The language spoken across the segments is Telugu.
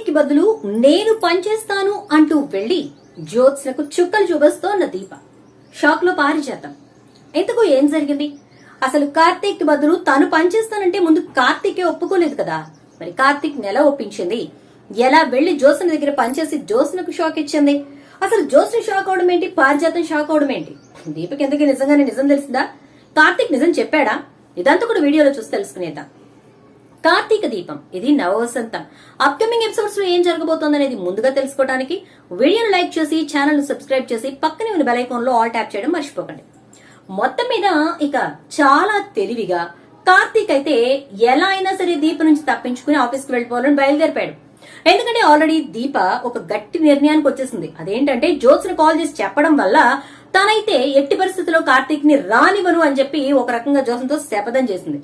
కార్తీక్ బదులు నేను పనిచేస్తాను అంటూ వెళ్ళి జ్యోత్స్నకు చుక్కలు చూపిస్తోన్న దీప. షాక్లో పారిజాతం. ఎందుకు? ఏం జరిగింది? అసలు కార్తీక్కి బదులు తను పనిచేస్తానంటే ముందు కార్తీకే ఒప్పుకోలేదు కదా. మరి కార్తీక్ నెల ఒప్పించింది. ఎలా వెళ్ళి జ్యోత్స్న దగ్గర పనిచేసి జ్యోత్స్నకు షాక్ ఇచ్చింది? అసలు జ్యోత్స్న షాక్ అవడం ఏంటి? పారిజాతం షాక్ అవడం ఏంటి? దీపక్ ఎందుకు నిజంగానే నిజం తెలిసిందా? కార్తీక్ నిజం చెప్పాడా? ఇదంతా కూడా వీడియోలో చూసి తెలుసుకునేదా కార్తీక దీపం. ఇది నవవసంతం. అప్కమింగ్ ఎపిసోడ్స్లో ఏం జరగబోతోంది అనేది ముందుగా తెలుసుకోవడానికి వీడియోను లైక్ చేసి ఛానల్ సబ్స్క్రైబ్ చేసి పక్కనే ఉన్న బెల్లో ఆల్ ట్యాప్ చేయడం మర్చిపోకండి. మొత్తం మీద ఇక చాలా తెలివిగా కార్తీక్ అయితే ఎలా అయినా సరే దీప నుంచి తప్పించుకుని ఆఫీస్కి వెళ్ళిపోవాలని బయలుదేరిపాడు ఎందుకంటే ఆల్రెడీ దీప ఒక గట్టి నిర్ణయానికి వచ్చేసింది. అదేంటంటే జ్యోత్స్ని కాల్ చేసి చెప్పడం వల్ల తనైతే ఎట్టి పరిస్థితుల్లో కార్తీక్ని రానివ్వను అని చెప్పి ఒక రకంగా జోసంతో శపథం చేసింది.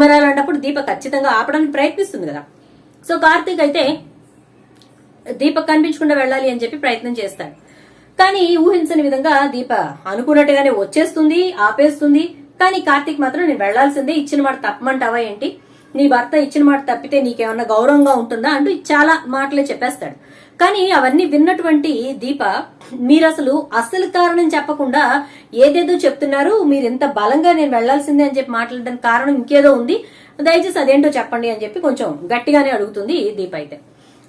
మరి అలాంటప్పుడు దీప ఖచ్చితంగా ఆపడానికి ప్రయత్నిస్తుంది కదా. సో కార్తీక్ అయితే దీపక్ కనిపించకుండా వెళ్ళాలి అని చెప్పి ప్రయత్నం చేస్తాడు. కానీ ఊహించని విధంగా దీప అనుకున్నట్టుగానే వచ్చేస్తుంది ఆపేస్తుంది. కానీ కార్తీక్ మాత్రం నేను వెళ్ళాల్సిందే ఇచ్చిన మాట తప్పమంటావా ఏంటి? నీ భర్త ఇచ్చిన మాట తప్పితే నీకేమన్నా గౌరవంగా ఉంటుందా అంటూ చాలా మాటలే చెప్పేస్తాడు. కానీ అవన్నీ విన్నటువంటి దీప మీరు అసలు అసలు కారణం చెప్పకుండా ఏదేదో చెప్తున్నారు మీరు ఎంత బలంగా నేను వెళ్ళాల్సిందే అని చెప్పి మాట్లాడడానికి కారణం ఇంకేదో ఉంది దయచేసి అదేంటో చెప్పండి అని చెప్పి కొంచెం గట్టిగానే అడుగుతుంది దీప అయితే.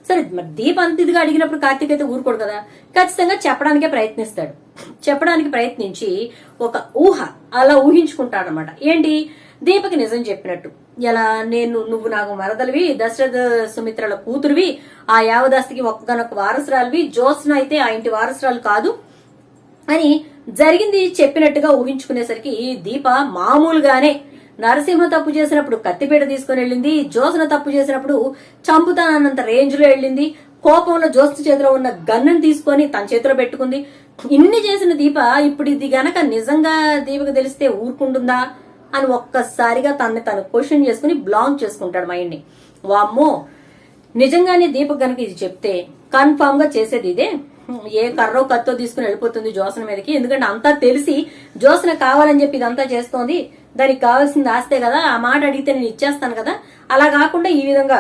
సరే మరి దీప అంత ఇదిగా అడిగినప్పుడు కార్తీక్ అయితే ఊరుకోడు కదా? ఖచ్చితంగా చెప్పడానికే ప్రయత్నిస్తాడు. చెప్పడానికి ప్రయత్నించి ఒక ఊహ అలా ఊహించుకుంటాడనమాట ఏంటి? దీపకి నిజం చెప్పినట్టు. ఎలా నేను నువ్వు నాకు మరదలివి దశరథ సుమిత్రల కూతురువి ఆ యావదాస్తికి ఒక్కనొక్క వారసురాలివి జ్యోత్స్న అయితే ఆ ఇంటి వారసురాలు కాదు. అని జరిగింది చెప్పినట్టుగా ఊహించుకునేసరికి దీప మామూలుగానే నరసింహ తప్పు చేసినప్పుడు కత్తిపీట తీసుకుని వెళ్ళింది జ్యోత్స్న తప్పు చేసినప్పుడు చంపుతానన్నంత రేంజ్లో వెళ్ళింది కోపంలో జ్యోత్స్న చేతిలో ఉన్న గన్నుని తీసుకొని తన చేతిలో పెట్టుకుంది. ఇన్ని చేసిన దీప ఇప్పుడు ఇది గనక నిజంగా దీపకు తెలిస్తే ఊరుకుంటుందా? అని ఒక్కసారిగా తనని తను క్వశ్చన్ చేసుకుని బ్లాక్ చేసుకుంటాడు మైండ్ని వామ్మో! నిజంగానే దీపక్ గనక ఇది చెప్తే కన్ఫామ్గా చేసేది ఇదే? ఏ కర్రో కత్తో తీసుకుని వెళ్ళిపోతుంది జోసన మీదకి? ఎందుకంటే అంతా తెలిసి జోసన కావాలని చెప్పి ఇదంతా చేస్తోంది. దానికి కావాల్సింది ఆస్తే కదా ఆ మాట అడిగితే నేను ఇచ్చేస్తాను కదా. అలా కాకుండా ఈ విధంగా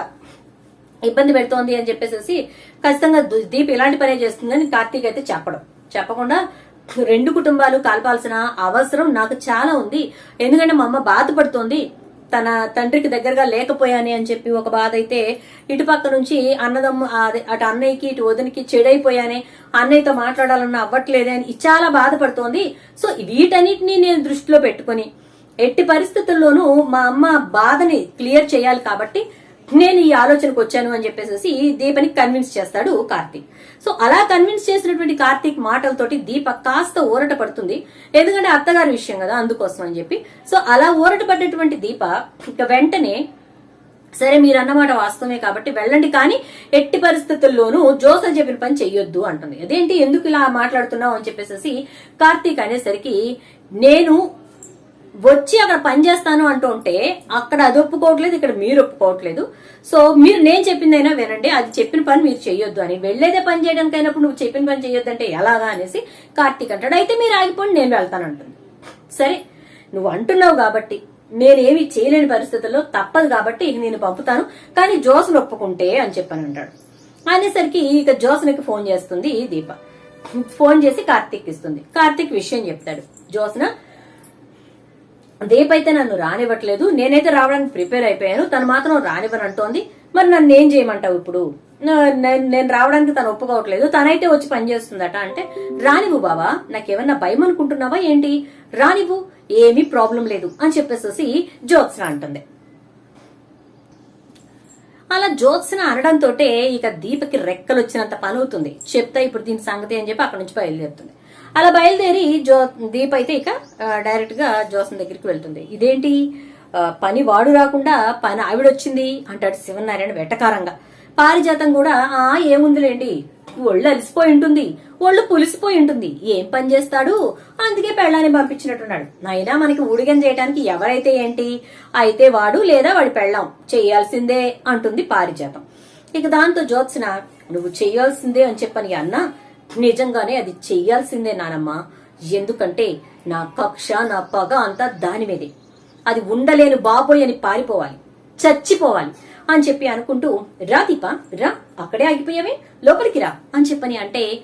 ఇబ్బంది పెడుతోంది అని చెప్పేసి ఖచ్చితంగా దీప్ ఇలాంటి పనే చేస్తుందని కార్తీక్ అయితే చెప్పడం. చెప్పకుండా రెండు కుటుంబాలు కలపాల్సిన అవసరం నాకు చాలా ఉంది. ఎందుకంటే మా అమ్మ బాధపడుతోంది. తన తండ్రికి దగ్గరగా లేకపోయాని అని చెప్పి ఒక బాధ అయితే ఇటు పక్క నుంచి అన్నదమ్ము అటు అన్నయ్యకి ఇటు వదినికి చెడైపోయానే అన్నయ్యతో మాట్లాడాలన్న అవ్వట్లేదే అని చాలా బాధపడుతోంది. సో వీటన్నిటిని నేను దృష్టిలో పెట్టుకొని ఎట్టి పరిస్థితుల్లోనూ మా అమ్మ బాధని క్లియర్ చేయాలి కాబట్టి నేను ఈ ఆలోచనకు వచ్చాను అని చెప్పేసి దీపని కన్విన్స్ చేస్తాడు కార్తీక్. సో అలా కన్విన్స్ చేసినటువంటి కార్తీక్ మాటలతోటి దీప కాస్త ఊరట పడుతుంది. ఎందుకంటే అత్తగారి విషయం కదా అందుకోసం అని చెప్పి. సో అలా ఊరట పడ్డటువంటి దీప ఇక వెంటనే సరే మీరు అన్నమాట వాస్తవమే కాబట్టి వెళ్ళండి కానీ ఎట్టి పరిస్థితుల్లోనూ జోసఫ్ చెప్పిన పని చెయ్యొద్దు అంటుంది. అదేంటి ఎందుకు ఇలా మాట్లాడుతున్నావు అని చెప్పేసి కార్తీక్ అనేసరికి నేను వచ్చి అక్కడ పని చేస్తాను అంటుంటే అక్కడ అది ఒప్పుకోవట్లేదు ఇక్కడ మీరు ఒప్పుకోవట్లేదు. సో మీరు నేను చెప్పిందైనా వినండి అది చెప్పిన పని మీరు చెయ్యొద్దు అని. వెళ్ళేదే పని చేయడానికి అయినప్పుడు నువ్వు చెప్పిన పని చెయ్యొద్దు అంటే ఎలాగా అనేసి కార్తీక్ అంటాడు. అయితే మీరు ఆగిపోండి నేను వెళ్తాను అంటుంది. సరే నువ్వు అంటున్నావు కాబట్టి నేనేమి చేయలేని పరిస్థితుల్లో తప్పదు కాబట్టి ఇక నేను పంపుతాను. కానీ జోసన్ ఒప్పుకుంటే అని చెప్పని అంటాడు. అనేసరికి ఇక జోసన్కి ఫోన్ చేస్తుంది దీప. ఫోన్ చేసి కార్తీక్ ఇస్తుంది. కార్తీక్ విషయం చెప్తాడు. జోసన దీప అయితే నన్ను రానివ్వట్లేదు. నేనైతే రావడానికి ప్రిపేర్ అయిపోయాను. తను మాత్రం రానివ్వనంటోంది మరి నన్ను ఏం చేయమంటావు ఇప్పుడు? నేను నేను రావడానికి తను ఒప్పుకోవట్లేదు. తనైతే వచ్చి పని చేస్తుందట అంటే రానివ్వు బావా నాకేమన్నా భయం అనుకుంటున్నావా ఏంటి? రానివ్వు ఏమీ ప్రాబ్లం లేదు అని చెప్పేసి జ్యోత్స్న అంటుంది. అలా జ్యోత్స్న అనడంతో ఇక దీపకి రెక్కలు వచ్చినంత పని అవుతుంది చెప్తా ఇప్పుడు దీని సంగతి అని చెప్పి అక్కడి నుంచి బయలుదేరుతుంది. అలా బయలుదేరి జో దీప్ అయితే ఇక డైరెక్ట్గా జోసన్ దగ్గరికి వెళ్తుంది. ఇదేంటి? పని వాడు రాకుండా పని ఆవిడొచ్చింది అంటాడు శివనారాయణ వెటకారంగా. పారిజాతం కూడా ఆ ఏముందిలేండి? ఒళ్ళు అలిసిపోయి ఉంటుంది ఒళ్ళు పులిసిపోయి ఉంటుంది. ఏం పని చేస్తాడు? అందుకే పెళ్ళాన్ని పంపించినట్టున్నాడు. అయినా మనకి ఊడిగం చేయడానికి ఎవరైతే ఏంటి? అయితే వాడు లేదా వాడి పెళ్ళాం. చేయాల్సిందే అంటుంది పారిజాతం. ఇక దాంతో జ్యోత్స్న నువ్వు చేయాల్సిందే అని చెప్పని అన్నా నిజంగానే అది చెయ్యాల్సిందే నానమ్మ. ఎందుకంటే నా కక్ష నా పగ అంతా దాని మీదే. అది ఉండలేను బాబోయ్ అని పారిపోవాలి చచ్చిపోవాలి అని చెప్పి అనుకుంటూ రా దీప రా అక్కడే ఆగిపోయావే లోపలికి రా అని చెప్పని అంటే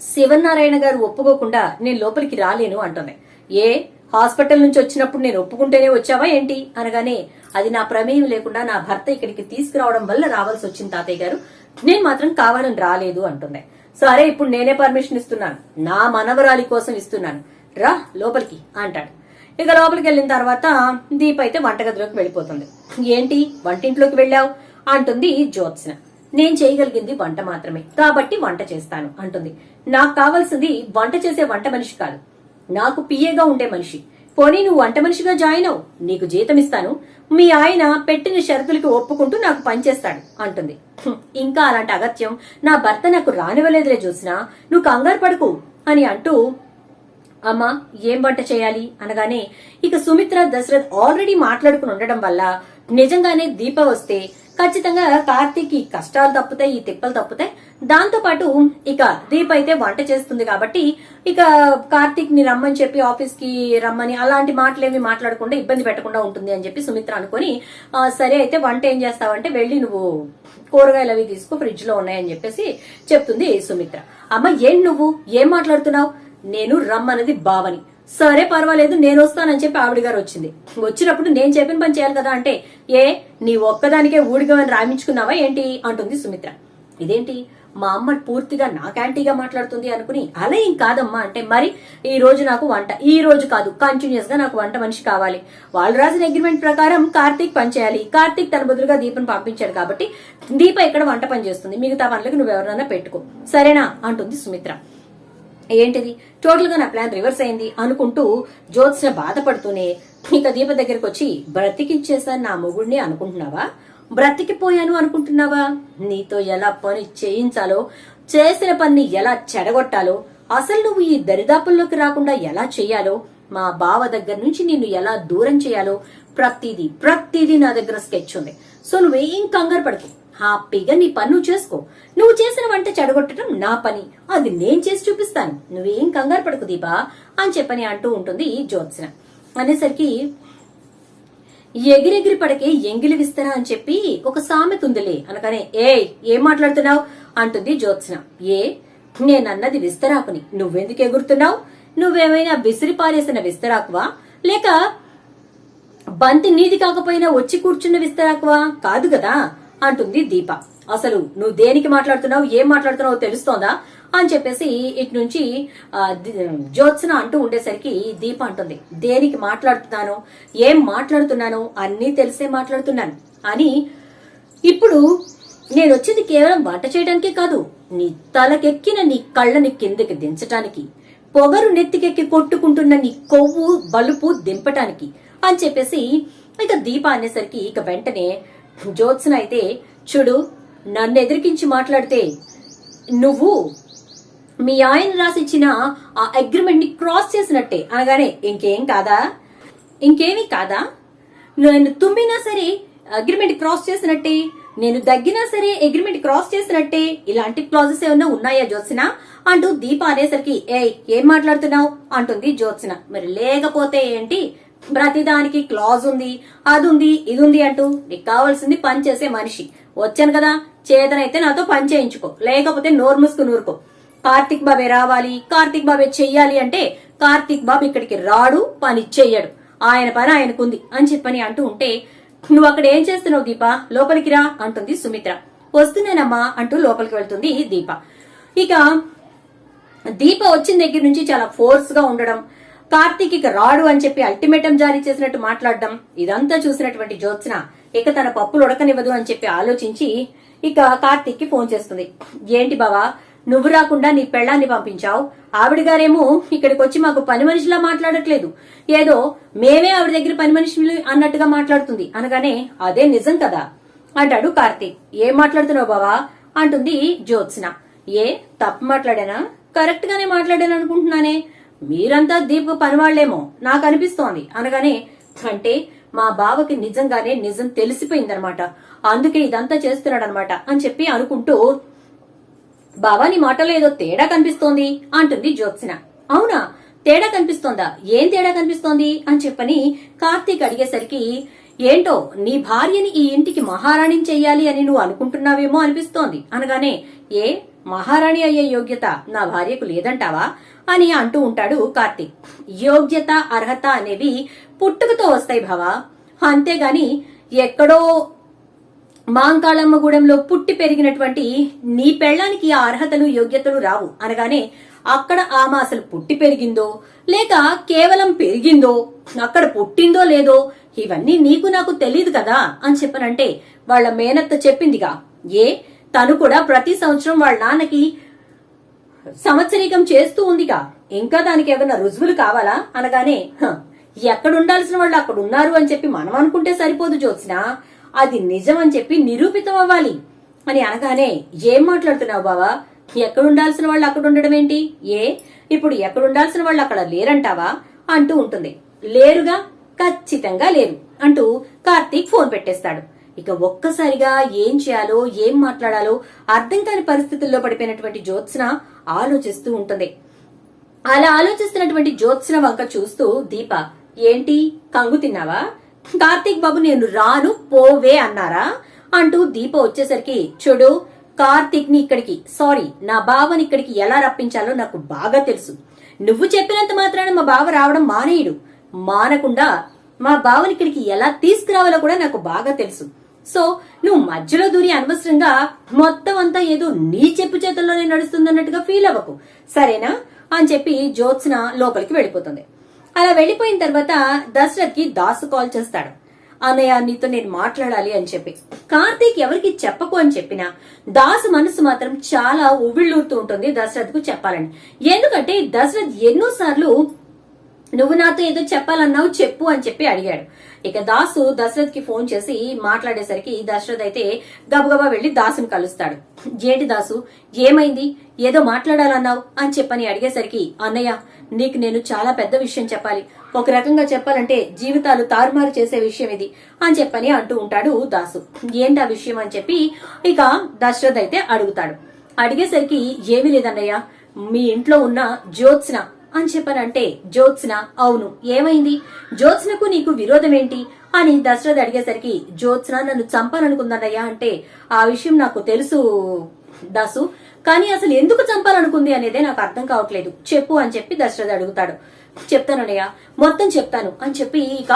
శివనారాయణ గారు ఒప్పుకోకుండా నేను లోపలికి రాలేను అంటుంది. ఏ హాస్పిటల్ నుంచి వచ్చినప్పుడు నేను ఒప్పుకుంటేనే వచ్చావా ఏంటి? అనగానే అది నా ప్రమేయం లేకుండా నా భర్త ఇక్కడికి తీసుకురావడం వల్ల రావాల్సి వచ్చింది తాతయ్య గారు. నేను మాత్రం కావాలని రాలేదు అంటుంది. సరే ఇప్పుడు నేనే పర్మిషన్ ఇస్తున్నాను. నా మనవరాలి కోసం ఇస్తున్నాను. రా లోపలికి అంటాడు. ఇక లోపలికి వెళ్ళిన తర్వాత దీప్ అయితే వంటగదిలోకి వెళ్ళిపోతుంది. ఏంటి వంటింట్లోకి వెళ్ళావు? అంటుంది జ్యోత్స్న. నేను చేయగలిగింది వంట మాత్రమే. కాబట్టి వంట చేస్తాను అంటుంది. నాకు కావాల్సింది వంట చేసే వంట మనిషి కాదు. నాకు పిఏగా ఉండే మనిషి. పోనీ నువ్వు వంట మనిషిగా జాయిన్ అవు. నీకు జీతం ఇస్తాను మీ ఆయన పెట్టిన షరతులకి ఒప్పుకుంటూ నాకు పనిచేస్తాడు అంటుంది. ఇంకా అలాంటి అగత్యం నా భర్త నాకు రానివ్వలేదులే చూసినా నువ్వు కంగారు పడుకు అని అంటూ అమ్మా ఏం వంట చేయాలి? అనగానే ఇక సుమిత్ర దశరథ్ ఆల్రెడీ మాట్లాడుకుని ఉండడం వల్ల నిజంగానే దీప వస్తే ఖచ్చితంగా కార్తీక్ ఈ కష్టాలు తప్పుతాయి ఈ తిప్పలు తప్పుతాయి. దాంతో పాటు ఇక దీప అయితే వంట చేస్తుంది కాబట్టి ఇక కార్తీక్ని రమ్మని చెప్పి ఆఫీస్కి రమ్మని అలాంటి మాటలేమి మాట్లాడకుండా ఇబ్బంది పెట్టకుండా ఉంటుంది అని చెప్పి సుమిత్ర అనుకొని సరే అయితే వంట ఏం చేస్తావంటే వెళ్ళి నువ్వు కూరగాయలు అవి తీసుకో ఫ్రిడ్జ్లో ఉన్నాయని చెప్పేసి చెప్తుంది సుమిత్ర. అమ్మ ఏం నువ్వు? ఏం మాట్లాడుతున్నావు? నేను రమ్మన్నది బావని. సరే పర్వాలేదు నేను వస్తానని చెప్పి ఆవిడ గారు వచ్చింది. వచ్చినప్పుడు నేను చెప్పిన పని చేయాలి కదా అంటే ఏ నీ ఒక్కదానికే ఊడిగమని రామించుకున్నావా ఏంటి? అంటుంది సుమిత్ర. ఇదేంటి? మా అమ్మ పూర్తిగా నా క్యాంటీగా మాట్లాడుతుంది అనుకుని అలా ఏం కాదమ్మా అంటే మరి ఈ రోజు నాకు వంట ఈ రోజు కాదు కంటిన్యూస్గా నాకు వంట మనిషి కావాలి. వాళ్ళు రాసిన అగ్రిమెంట్ ప్రకారం కార్తీక్ పని చేయాలి. కార్తీక్ తన బదులుగా దీపం పంపించాడు కాబట్టి దీప ఇక్కడ వంట పని చేస్తుంది. మిగతా పనులకు నువ్వు ఎవరినైనా పెట్టుకో. సరేనా? అంటుంది సుమిత్ర. ఏంటిది? టోటల్గా నా ప్లాన్ రివర్స్ అయింది అనుకుంటూ జ్యోత్స్న బాధపడుతూనే ఇక దీప దగ్గరకు వచ్చి బ్రతికించేసాను నా మొగుడిని అనుకుంటున్నావా? బ్రతికిపోయాను అనుకుంటున్నావా? నీతో ఎలా పని చేయించాలో చేసిన పని ఎలా చెడగొట్టాలో అసలు నువ్వు ఈ దరిదాపుల్లోకి రాకుండా ఎలా చేయాలో మా బావ దగ్గర నుంచి నిన్ను ఎలా దూరం చేయాలో ప్రతిదీ ప్రతిదీ నా దగ్గర స్కెచ్ ఉంది. సో నువ్వేం కంగారు పడకు. హ్యాపీగా నీ పని నువ్వు చేసుకో. నువ్వు చేసిన వంట చెడగొట్టడం నా పని. అది నేను చేసి చూపిస్తాను. నువ్వేం కంగారు పడకు దీపా అని చెప్పని అంటూ ఉంటుంది జ్యోత్స్న. అనేసరికి ఎగిరెగిరి పడకే ఎంగిలి విస్తరా అని చెప్పి ఒక సామెత ఉందిలే అనగానే ఏ ఏం మాట్లాడుతున్నావు? అంటుంది జ్యోత్స్న. ఏ నేనన్నది విస్తరాకుని. నువ్వెందుకు ఎగురుతున్నావు? నువ్వేమైనా విసిరి పారేసిన విస్తరాకువా? లేక బంతి నీది కాకపోయినా వచ్చి కూర్చున్న విస్తరాకువా? కాదు కదా. అంటుంది దీప. అసలు నువ్వు దేనికి మాట్లాడుతున్నావు ఏం మాట్లాడుతున్నావో తెలుస్తోందా? అని చెప్పేసి ఇటు నుంచి జ్యోత్సన జ్యోత్స్న అంటూ ఉండేసరికి దీప అంటుంది. దేనికి మాట్లాడుతున్నాను? ఏం మాట్లాడుతున్నాను? అన్నీ తెలిసే మాట్లాడుతున్నాను. అని ఇప్పుడు నేను వచ్చింది కేవలం వంట చేయడానికే కాదు నీ తలకెక్కిన నీ కళ్ళని కిందకి దించటానికి పొగరు నెత్తికెక్కి కొట్టుకుంటున్న నీ కొవ్వు బలుపు దింపటానికి అని చెప్పేసి ఇక దీప అనేసరికి ఇక వెంటనే జ్యోత్స్న అయితే చూడు నన్ను ఎదిరికించి మాట్లాడితే నువ్వు మీ ఆయన రాసిచ్చిన ఆ అగ్రిమెంట్ని క్రాస్ చేసినట్టే. అనగానే ఇంకేం కాదా? ఇంకేమీ కాదా? నేను తుమ్మినా సరే అగ్రిమెంట్ క్రాస్ చేసినట్టే నేను దగ్గినా సరే అగ్రిమెంట్ క్రాస్ చేసినట్టే ఇలాంటి క్లాజెస్ ఏమన్నా ఉన్నాయా జ్యోత్స్న? అంటూ దీప అనేసరికి ఏయ్ ఏం మాట్లాడుతున్నావు? అంటుంది జ్యోత్స్న. మరి లేకపోతే ఏంటి? ప్రతిదానికి క్లాజ్ ఉంది. అది ఉంది ఇది ఉంది అంటూ నీకు కావాల్సింది పని చేసే మనిషి. వచ్చాను కదా చేతనైతే నాతో పని చేయించుకో. లేకపోతే నోరు మూసుకు నూరుకో. కార్తిక్ బాబే రావాలి కార్తిక్ బాబే చెయ్యాలి అంటే కార్తిక్ బాబు ఇక్కడికి రాడు పని చెయ్యడు. ఆయన పని ఆయనకుంది అని చెప్పని అంటూ ఉంటే నువ్వు అక్కడ ఏం చేస్తున్నావు దీప? లోపలికి రా అంటుంది సుమిత్ర. వస్తున్నానమ్మా అంటూ లోపలికి వెళ్తుంది దీప. ఇక దీప వచ్చిన దగ్గర నుంచి చాలా ఫోర్స్గా ఉండడం కార్తీక్ ఇక రాడు అని చెప్పి అల్టిమేటం జారీ చేసినట్టు మాట్లాడడం ఇదంతా చూసినటువంటి జ్యోత్స్న ఇక తన పప్పులు ఉడకనివ్వదు అని చెప్పి ఆలోచించి ఇక కార్తీక్కి ఫోన్ చేస్తుంది. ఏంటి బావా నువ్వు రాకుండా నీ పెళ్ళాన్ని పంపించావు? ఆవిడ గారేమో ఇక్కడికి వచ్చి మాకు పని మనిషిలా మాట్లాడట్లేదు. ఏదో మేమే ఆవిడ దగ్గర పని మనుషులు అన్నట్టుగా మాట్లాడుతుంది. అనగానే అదే నిజం కదా అంటాడు కార్తీక్. ఏం మాట్లాడుతున్నావు బావా? అంటుంది జ్యోత్స్న. ఏ తప్పు మాట్లాడానా? కరెక్ట్ గానే మాట్లాడాను అనుకుంటున్నానే మీరంతా దీప పనివాళ్ళేమో నాకు అనిపిస్తోంది అనగానే అంటే మా బావకి నిజంగానే నిజం తెలిసిపోయిందనమాట. అందుకే ఇదంతా చేస్తున్నాడనమాట అని చెప్పి అనుకుంటూ బావా నీ మాటలో ఏదో తేడా కనిపిస్తోంది అంటుంది జ్యోత్స్న. అవునా? తేడా కనిపిస్తోందా? ఏం తేడా కనిపిస్తోంది? అని చెప్పని కార్తీక్ అడిగేసరికి ఏంటో నీ భార్యని ఈ ఇంటికి మహారాణిని చెయ్యాలి అని నువ్వు అనుకుంటున్నావేమో అనిపిస్తోంది. అనగానే ఏ? మహారాణి అయ్యే యోగ్యత నా భార్యకు లేదంటావా? అని అంటూ ఉంటాడు కార్తీక్. యోగ్యత అర్హత అనేవి పుట్టుకతో వస్తాయి భావా. అంతేగాని ఎక్కడో మాంకాళమ్మగూడెంలో పుట్టి పెరిగినటువంటి నీ పెళ్ళానికి ఆ అర్హతలు యోగ్యతలు రావు. అనగానే అక్కడ ఆమె అసలు పుట్టి పెరిగిందో లేక కేవలం పెరిగిందో అక్కడ పుట్టిందో లేదో ఇవన్నీ నీకు నాకు తెలియదు కదా అని చెప్పనంటే వాళ్ళ మేనత్త చెప్పిందిగా. ఏ? తను కూడా ప్రతి సంవత్సరం వాళ్ళ నాన్నకి సంవత్సరీకం చేస్తూ ఉందిగా. ఇంకా దానికి ఏమైనా రుజువులు కావాలా? అనగానే ఎక్కడుండాల్సిన ఎక్కడ ఉండాల్సిన వాళ్ళు అక్కడ ఉన్నారు అని చెప్పి మనం అనుకుంటే సరిపోదు జ్యోత్స్న. అది నిజం అని చెప్పి నిరూపితం అవ్వాలి. అని అనగానే ఏం మాట్లాడుతున్నావు బావా? ఎక్కడ ఉండాల్సిన వాళ్ళు అక్కడ ఉండడం ఏంటి? ఏ? ఇప్పుడు ఎక్కడ ఉండాల్సిన వాళ్ళు అక్కడ లేరంటావా? అంటూ ఉంటుంది. లేరుగా? ఖచ్చితంగా లేరు అంటూ కార్తీక్ ఫోన్ పెట్టేస్తాడు. ఇక ఒక్కసారిగా ఏం చేయాలో ఏం మాట్లాడాలో అర్థం కాని పరిస్థితుల్లో పడిపోయినటువంటి జ్యోత్స్న ఆలోచిస్తూ ఉంటుంది. అలా ఆలోచిస్తున్నటువంటి జ్యోత్స్న వంక చూస్తూ దీప ఏంటి? కంగు తిన్నావా? కార్తీక్ బాబు నేను రాను పోవే అన్నారా? అంటూ దీప వచ్చేసరికి చూడు కార్తీక్ని ఇక్కడికి సారీ నా బావని ఇక్కడికి ఎలా రప్పించాలో నాకు బాగా తెలుసు. నువ్వు చెప్పినంత మాత్రాన మా బావ రావడం మానేయుడు. మానకుండా మా బావని ఇక్కడికి ఎలా తీసుకురావాలో కూడా నాకు బాగా తెలుసు. సో నువ్వు మధ్యలో దూరి అనవసరంగా మొత్తం అంతా ఏదో నీ చెప్పు చేతుల్లోనే నడుస్తుందన్నట్టుగా ఫీల్ అవ్వకు. సరేనా? అని చెప్పి జ్యోత్స్న లోపలికి వెళ్ళిపోతుంది. అలా వెళ్ళిపోయిన తర్వాత దశరథ్కి దాసు కాల్ చేస్తాడు. అన్నయ్య నీతో నేను మాట్లాడాలి అని చెప్పి. కార్తీక్ ఎవరికి చెప్పకు అని చెప్పినా దాసు మనసు మాత్రం చాలా ఉవిళ్ళూరుతూ ఉంటుంది దశరథ్కు చెప్పాలని. ఎందుకంటే దశరథ్ ఎన్నోసార్లు నువ్వు నాతో ఏదో చెప్పాలన్నావు చెప్పు అని చెప్పి అడిగాడు. ఇక దాసు దశరథ్కి ఫోన్ చేసి మాట్లాడేసరికి దశరథ్ అయితే గబగబా వెళ్ళి దాసుని కలుస్తాడు. ఏంటి దాసు ఏమైంది? ఏదో మాట్లాడాలన్నావు? అని చెప్పని అడిగేసరికి అన్నయ్య నీకు నేను చాలా పెద్ద విషయం చెప్పాలి. ఒక రకంగా చెప్పాలంటే జీవితాలు తారుమారు చేసే విషయం ఇది అని చెప్పని అంటూ ఉంటాడు దాసు. ఏంటి ఆ విషయం? అని చెప్పి ఇక దశరథ్ అయితే అడుగుతాడు. అడిగేసరికి ఏమీ లేదన్నయ్య మీ ఇంట్లో ఉన్న జ్యోత్స్న అని చెప్పనంటే జ్యోత్స్న అవును ఏమైంది? జ్యోత్స్నకు నీకు విరోధం ఏంటి అని దశరథ్ అడిగేసరికి జ్యోత్స్న నన్ను చంపాలనుకుందన్నయ్యా అంటే ఆ విషయం నాకు తెలుసు దాసు కానీ అసలు ఎందుకు చంపాలనుకుంది అనేదే నాకు అర్థం కావట్లేదు. చెప్పు అని చెప్పి దశరథ్ అడుగుతాడు. చెప్తానన్నయ్య మొత్తం చెప్తాను అని చెప్పి ఇక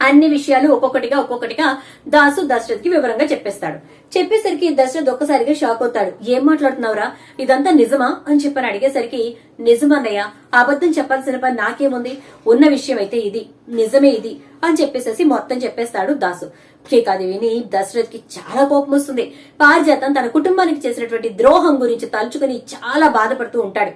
అన్ని విషయాలు ఒక్కొక్కటిగా ఒక్కొక్కటిగా దాసు దశరథ్కి వివరంగా చెప్పేస్తాడు. చెప్పేసరికి దశరథ్ ఒక్కసారిగా షాక్ అవుతాడు. ఏం మాట్లాడుతున్నావురా? ఇదంతా నిజమా? అని చెప్పని అడిగేసరికి నిజమన్నయ్య అబద్ధం చెప్పాల్సిన పని నాకేముంది? ఉన్న విషయం అయితే ఇది నిజమే ఇది అని చెప్పేసేసి మొత్తం చెప్పేస్తాడు దాసు. ఇక అది విని దశరథ్కి చాలా కోపం వస్తుంది. పారిజాతం తన కుటుంబానికి చేసినటువంటి ద్రోహం గురించి తలుచుకుని చాలా బాధపడుతూ ఉంటాడు.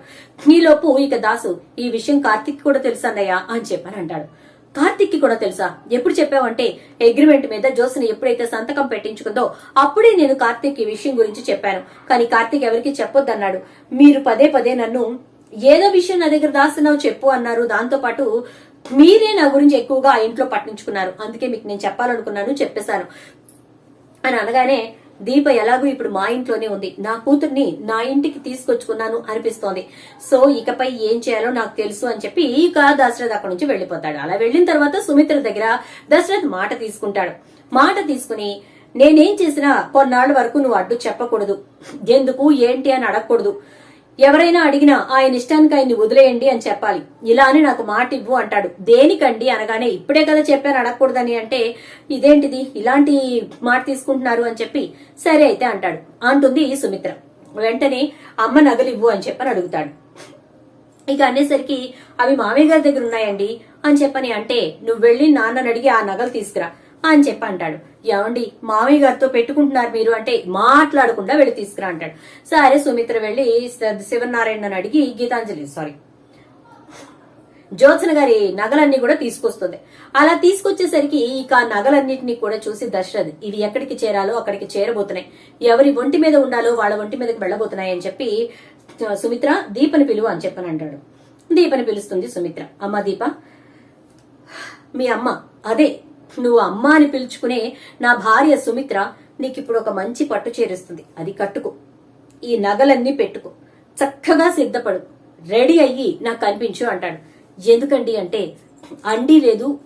ఈలోపు ఇక దాసు ఈ విషయం కార్తిక్ కూడా తెలుసన్నయ్య అని చెప్పని అంటాడు. కార్తిక్కి కూడా తెలుసా? ఎప్పుడు చెప్పావంటే అగ్రిమెంట్ మీద జోస్ని ఎప్పుడైతే సంతకం పెట్టించుకుందో అప్పుడే నేను కార్తిక్ ఈ విషయం గురించి చెప్పాను. కానీ కార్తిక్ ఎవరికి చెప్పొద్దన్నాడు. మీరు పదే పదే నన్ను ఏదో విషయం నా దగ్గర దాస్తున్నావు చెప్పు అన్నారు. దాంతో పాటు మీరే నా గురించి ఎక్కువగా ఆ ఇంట్లో పట్టించుకున్నారు. అందుకే మీకు నేను చెప్పాలనుకున్నాను చెప్పేశాను. అని అనగానే దీప ఎలాగూ ఇప్పుడు మా ఇంట్లోనే ఉంది. నా కూతుర్ని నా ఇంటికి తీసుకొచ్చుకున్నాను అనిపిస్తోంది. సో ఇకపై ఏం చేయాలో నాకు తెలుసు అని చెప్పి ఇక దశరథ్ అక్కడి నుంచి వెళ్ళిపోతాడు అలా వెళ్ళిన తర్వాత సుమిత్ర దగ్గర దశరథ్ మాట తీసుకుంటాడు. మాట తీసుకుని నేనేం చేసినా కొన్నాళ్ళ వరకు నువ్వు అడ్డు చెప్పకూడదు. ఎందుకు? ఏంటి అని అడగకూడదు. ఎవరైనా అడిగినా ఆయన ఇష్టానికి ఆయన్ని వదిలేయండి అని చెప్పాలి. ఇలా అని నాకు మాట ఇవ్వు అంటాడు. దేనికండి అనగానే ఇప్పుడే కదా చెప్పాను అడగకూడదని అంటే ఇదేంటిది? ఇలాంటి మాట తీసుకుంటున్నారు అని చెప్పి సరే అయితే అంటాడు. అంటుంది సుమిత్ర. వెంటనే అమ్మ నగలు ఇవ్వు అని చెప్పని అడుగుతాడు. ఇక అనేసరికి అవి మామయ్య గారి దగ్గర ఉన్నాయండి అని చెప్పని అంటే నువ్వు వెళ్ళి నాన్నని అడిగి ఆ నగలు తీసుకురా. అని చెప్పి అంటాడు. ఏమండి మామయ్య గారితో పెట్టుకుంటున్నారు మీరు అంటే మాట్లాడకుండా వెళ్ళి తీసుకురా అంటాడు. సరే సుమిత్ర వెళ్ళి శ- శివనారాయణని అడిగి గీతాంజలి సారీ. జ్యోత్సన గారి నగలన్నీ కూడా తీసుకొస్తుంది. అలా తీసుకొచ్చేసరికి ఇక ఆ నగలన్నింటినీ కూడా చూసి దశరథ్ ఇవి ఎక్కడికి చేరాలో అక్కడికి చేరబోతున్నాయి. ఎవరి ఒంటి మీద ఉండాలో వాళ్ళ ఒంటి మీదకి వెళ్ళబోతున్నాయి అని చెప్పి సుమిత్ర దీపని పిలువు అని చెప్పని అంటాడు. దీపని పిలుస్తుంది సుమిత్ర. అమ్మ దీప మీ అమ్మ అదే నువ్వు అమ్మ అని పిలుచుకునే నా భార్య సుమిత్ర నీకు ఇప్పుడు ఒక మంచి పట్టు చేరుస్తుంది. అది కట్టుకో. ఈ నగలన్నీ పెట్టుకో. చక్కగా సిద్ధపడు. రెడీ అయ్యి నాకు కనిపించు అంటాడు. ఎందుకండి అంటే అండి లేదు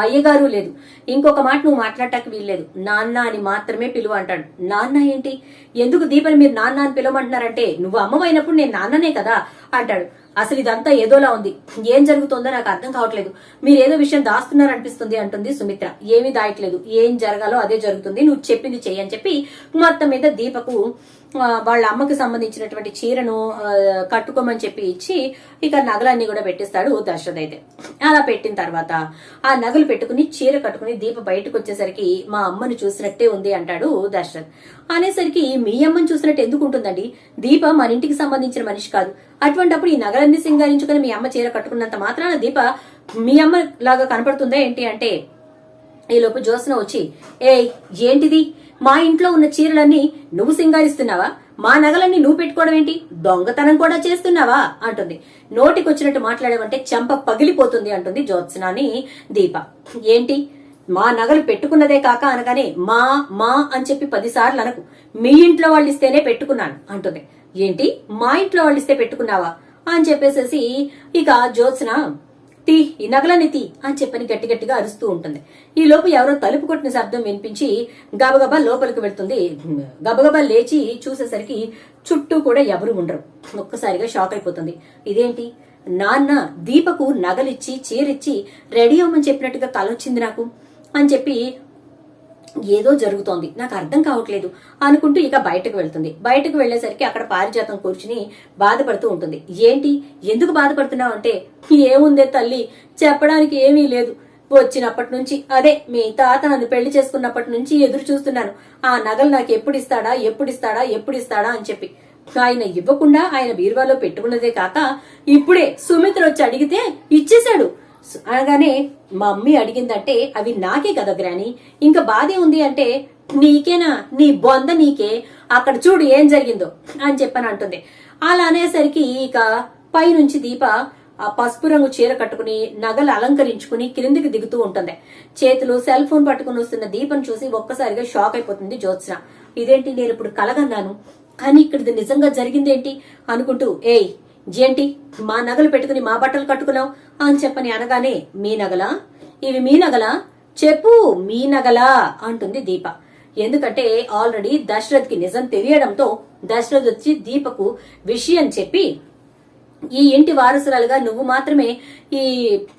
అయ్యగారు లేదు. ఇంకొక మాట నువ్వు మాట్లాడటానికి వీల్లేదు. నాన్న అని మాత్రమే పిలువ అంటాడు. నాన్న ఏంటి? ఎందుకు దీపని మీరు నాన్న అని పిలవమంటున్నారంటే నువ్వు అమ్మమైనప్పుడు నేను నాన్ననే కదా అంటాడు. అసలు ఇదంతా ఏదోలా ఉంది. ఏం జరుగుతుందో నాకు అర్థం కావట్లేదు. మీరు ఏదో విషయం దాస్తున్నారు అనిపిస్తుంది అంటుంది సుమిత్ర. ఏమీ దాయట్లేదు. ఏం జరగాలో అదే జరుగుతుంది. నువ్వు చెప్పింది చెయ్యి అని చెప్పి మొత్తం మీద దీపకు వాళ్ళ అమ్మకి సంబంధించినటువంటి చీరను కట్టుకోమని చెప్పి ఇచ్చి ఇక నగలన్నీ కూడా పెట్టిస్తాడు దశరథ్ అయితే. అలా పెట్టిన తర్వాత ఆ నగలు పెట్టుకుని చీర కట్టుకుని దీప బయటకు వచ్చేసరికి మా అమ్మని చూసినట్టే ఉంది అంటాడు దశరథ్ అనేసరికి మీ అమ్మని చూసినట్టు ఎందుకు ఉంటుందండి? దీప మన ఇంటికి సంబంధించిన మనిషి కాదు. అటువంటప్పుడు ఈ నగలన్నీ సింగారించుకుని మీ అమ్మ చీర కట్టుకున్నంత మాత్రాన దీప మీ అమ్మ లాగా కనపడుతుందా ఏంటి అంటే ఈ లోపు జ్యోత్స్న వచ్చి ఏ ఏంటిది? మా ఇంట్లో ఉన్న చీరలన్నీ నువ్వు సింగారిస్తున్నావా? మా నగలన్నీ నువ్వు పెట్టుకోవడం ఏంటి? దొంగతనం కూడా చేస్తున్నావా? అంటుంది. నోటికొచ్చినట్టు మాట్లాడేవంటే చెంప పగిలిపోతుంది అంటుంది జ్యోత్సనాని దీప. ఏంటి? మా నగలు పెట్టుకున్నదే కాక అనగానే మా మా అని చెప్పి పదిసార్లు అనకు. మీ ఇంట్లో వాళ్ళు ఇస్తేనే పెట్టుకున్నాను అంటుంది. ఏంటి? మా ఇంట్లో వాళ్ళు ఇస్తే పెట్టుకున్నావా? అని చెప్పేసేసి ఇక జ్యోత్స్న తీ ఈ నగలని తీ అని చెప్పని గట్టి గట్టిగా అరుస్తూ ఉంటుంది. ఈ లోపు ఎవరో తలుపు కొట్టిన శబ్దం వినిపించి గబగబా లోపలికి వెళ్తుంది. గబగబా లేచి చూసేసరికి చుట్టూ కూడా ఎవరు ఉండరు. ఒక్కసారిగా షాక్ అయిపోతుంది. ఇదేంటి? నాన్న దీపకు నగలిచ్చి చీరిచ్చి రెడీ అవ్వమని చెప్పినట్టుగా కలొచ్చింది నాకు అని చెప్పి ఏదో జరుగుతోంది. నాకు అర్థం కావట్లేదు అనుకుంటూ ఇక బయటకు వెళ్తుంది. బయటకు వెళ్ళేసరికి అక్కడ పారిజాతం కూర్చుని బాధపడుతూ ఉంటుంది. ఏంటి? ఎందుకు బాధపడుతున్నావు అంటే ఏముందే తల్లి? చెప్పడానికి ఏమీ లేదు. వచ్చినప్పటి నుంచి అదే మీ తాత నన్ను పెళ్ళి చేసుకున్నప్పటి నుంచి ఎదురు చూస్తున్నాను. ఆ నగలు నాకు ఎప్పుడు ఇస్తాడా? ఎప్పుడు ఇస్తాడా? ఎప్పుడు ఇస్తాడా? అని చెప్పి. ఆయన ఇవ్వకుండా ఆయన బీరువాలో పెట్టుకున్నదే కాక ఇప్పుడే సుమిత్ర వచ్చి అడిగితే ఇచ్చేశాడు. అనగానే మా మమ్మీ అడిగిందంటే అవి నాకే కదా గ్రాని ఇంకా బాధే ఉంది అంటే నీకేనా? నీ బొంద నీకే? అక్కడ చూడు ఏం జరిగిందో అని చెప్పని అంటుంది. అలా అనేసరికి ఇక పైనుంచి దీప ఆ పసుపు రంగు చీర కట్టుకుని నగలు అలంకరించుకుని క్రిందికి దిగుతూ ఉంటుంది. చేతులు సెల్ ఫోన్ పట్టుకుని వస్తున్న దీపం చూసి ఒక్కసారిగా షాక్ అయిపోతుంది జ్యోత్స్న. ఇదేంటి నేను ఇప్పుడు కలగన్నాను? కానీ ఇక్కడ నిజంగా జరిగిందేంటి? అనుకుంటూ ఏయ్ ఏంటి మా నగలు పెట్టుకుని మా బట్టలు కట్టుకున్నావు అని చెప్పని అనగానే మీ నగలా? ఇవి మీ నగలా? చెప్పు మీ నగలా? అంటుంది దీప. ఎందుకంటే ఆల్రెడీ దశరథ్కి నిజం తెలియడంతో దశరథ్ వచ్చి దీపకు విషయం చెప్పి ఈ ఇంటి వారసురాలుగా నువ్వు మాత్రమే ఈ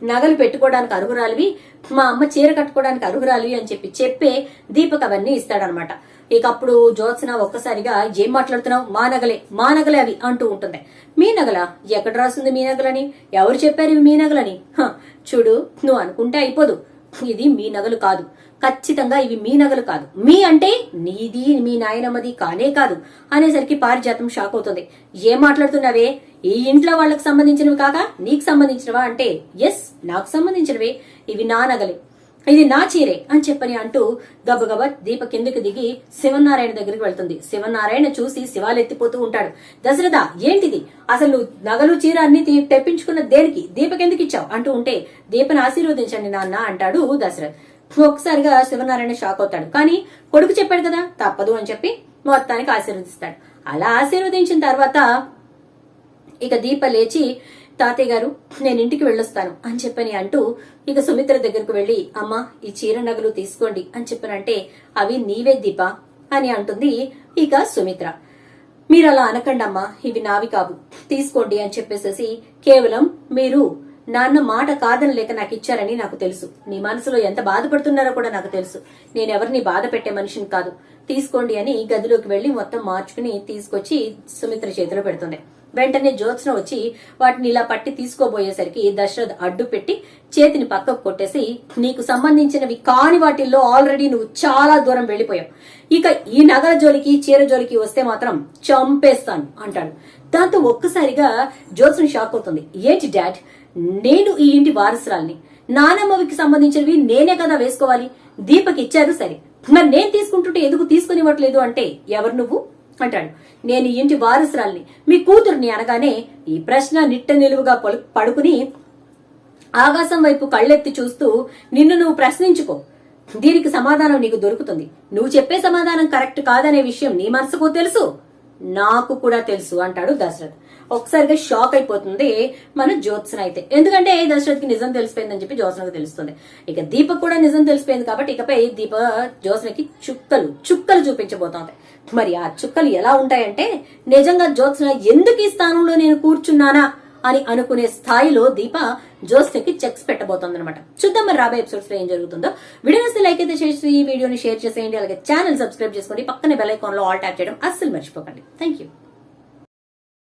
నగలు పెట్టుకోవడానికి అర్హురాలివి మా అమ్మ చీర కట్టుకోవడానికి అర్హురాలివి అని చెప్పి చెప్పే దీపక్ అవన్నీ ఇస్తాడనమాట. ఇక అప్పుడు జ్యోత్సన ఒక్కసారిగా ఏం మాట్లాడుతున్నావు? మా నగలే మా నగలే అవి అంటూ ఉంటుంది. మీ నగల? ఎక్కడ రాస్తుంది మీ నగలని? ఎవరు చెప్పారు ఇవి మీ నగలని? హ, చూడు నువ్వు అనుకుంటే అయిపోదు. ఇది మీ నగలు కాదు. ఖచ్చితంగా ఇవి మీ నగలు కాదు. మీ అంటే నీది మీ నాయనమ్మది కానే కాదు. అనేసరికి పారిజాతం షాక్ అవుతుంది. ఏం మాట్లాడుతున్నావే? ఈ ఇంట్లో వాళ్ళకి సంబంధించినవి కాక నీకు సంబంధించినవా అంటే ఎస్ నాకు సంబంధించినవే. ఇవి నా నగలే. ఇది నా చీరే అని చెప్పని అంటూ గబగబా దీప కిందకి దిగి శివనారాయణ దగ్గరికి వెళ్తుంది. శివనారాయణ చూసి శివాలెత్తిపోతూ ఉంటాడు. దశరథ ఏంటిది? అసలు నగలు చీర అన్ని తెప్పించుకున్న దేనికి? దీప కిందకి ఇచ్చావు అంటూ ఉంటే దీపను ఆశీర్వదించండి నాన్న అంటాడు దశరథ్. ఒకసారిగా శివనారాయణ షాక్ అవుతాడు. కానీ కొడుకు చెప్పాడు కదా తప్పదు అని చెప్పి మొత్తానికి ఆశీర్వదిస్తాడు. అలా ఆశీర్వదించిన తర్వాత ఇక దీప లేచి తాతయ్య గారు నేను ఇంటికి వెళ్ళొస్తాను అని చెప్పని అంటూ ఇక సుమిత్ర దగ్గరకు వెళ్ళి అమ్మా ఈ చీర నగలు తీసుకోండి అని చెప్పనంటే అవి నీవే దీప అని అంటుంది ఇక సుమిత్ర. మీరు అలా అనకండమ్మా ఇవి నావి కావు. తీసుకోండి అని చెప్పేసేసి కేవలం మీరు నాన్న మాట కాదని లేక నాకు ఇచ్చారని నాకు తెలుసు. నీ మనసులో ఎంత బాధపడుతున్నారో కూడా నాకు తెలుసు. నేను ఎవరిని బాధ పెట్టే మనిషిని కాదు. తీసుకోండి అని గదిలోకి వెళ్ళి మొత్తం మార్చుకుని తీసుకొచ్చి సుమిత్ర చేతిలో పెడుతుంది. వెంటనే జ్యోత్స్న వచ్చి వాటిని ఇలా పట్టి తీసుకోబోయేసరికి దశరథ్ అడ్డు పెట్టి చేతిని పక్కకు కొట్టేసి నీకు సంబంధించినవి కాని వాటిల్లో ఆల్రెడీ నువ్వు చాలా దూరం వెళ్ళిపోయావు ఇక ఈ నగర జోలికి చీర జోలికి వస్తే మాత్రం చంపేస్తాను అంటాడు. దాంతో ఒక్కసారిగా జ్యోత్స్న షాక్ అవుతుంది. ఏంటి డాడ్? నేను ఈ ఇంటి వారసురాల్ని. నానమ్మవికి సంబంధించినవి నేనే కదా వేసుకోవాలి. దీపకి ఇచ్చారు సరే. మరి నేను తీసుకుంటుంటే ఎందుకు తీసుకునివ్వట్లేదు అంటే ఎవరు నువ్వు? అంటాడు. నేను ఈ ఇంటి వారసురాల్ని. మీ కూతుర్ని అనగానే ఈ ప్రశ్న నిట్ట నిలువుగా పడుకుని ఆకాశం వైపు కళ్ళెత్తి చూస్తూ నిన్ను నువ్వు ప్రశ్నించుకో. దీనికి సమాధానం నీకు దొరుకుతుంది. నువ్వు చెప్పే సమాధానం కరెక్ట్ కాదనే విషయం నీ మనసుకు తెలుసు? నాకు కూడా తెలుసు అంటాడు దశరథ్. ఒకసారిగా షాక్ అయిపోతుంది మన జ్యోత్సన అయితే. ఎందుకంటే దశరథ్కి నిజం తెలిసిపోయిందని చెప్పి జ్యోత్సనకు తెలుస్తుంది. ఇక దీపక్ కూడా నిజం తెలిసిపోయింది కాబట్టి ఇకపై దీప జ్యోత్సనకి చుక్కలు చుక్కలు చూపించబోతోంది. మరి ఆ చుక్కలు ఎలా ఉంటాయంటే నిజంగా జ్యోత్సన ఎందుకు ఈ స్థానంలో నేను కూర్చున్నానా అని అనుకునే స్థాయిలో దీప జ్యోత్స్నకి చెక్స్ పెట్టబోతుంది అనమాట చూద్దాం మరి రాబోయే ఎపిసోడ్స్లో ఏం జరుగుతుందో. వీడియో లైక్ అయితే చేసి ఈ వీడియోని షేర్ చేసేయండి. అలాగే ఛానల్ సబ్స్క్రైబ్ చేసుకోండి. పక్కనే బెల్ ఐకాన్లో ఆల్ ట్యాప్ చేయడం అస్సలు మర్చిపోకండి. Thank you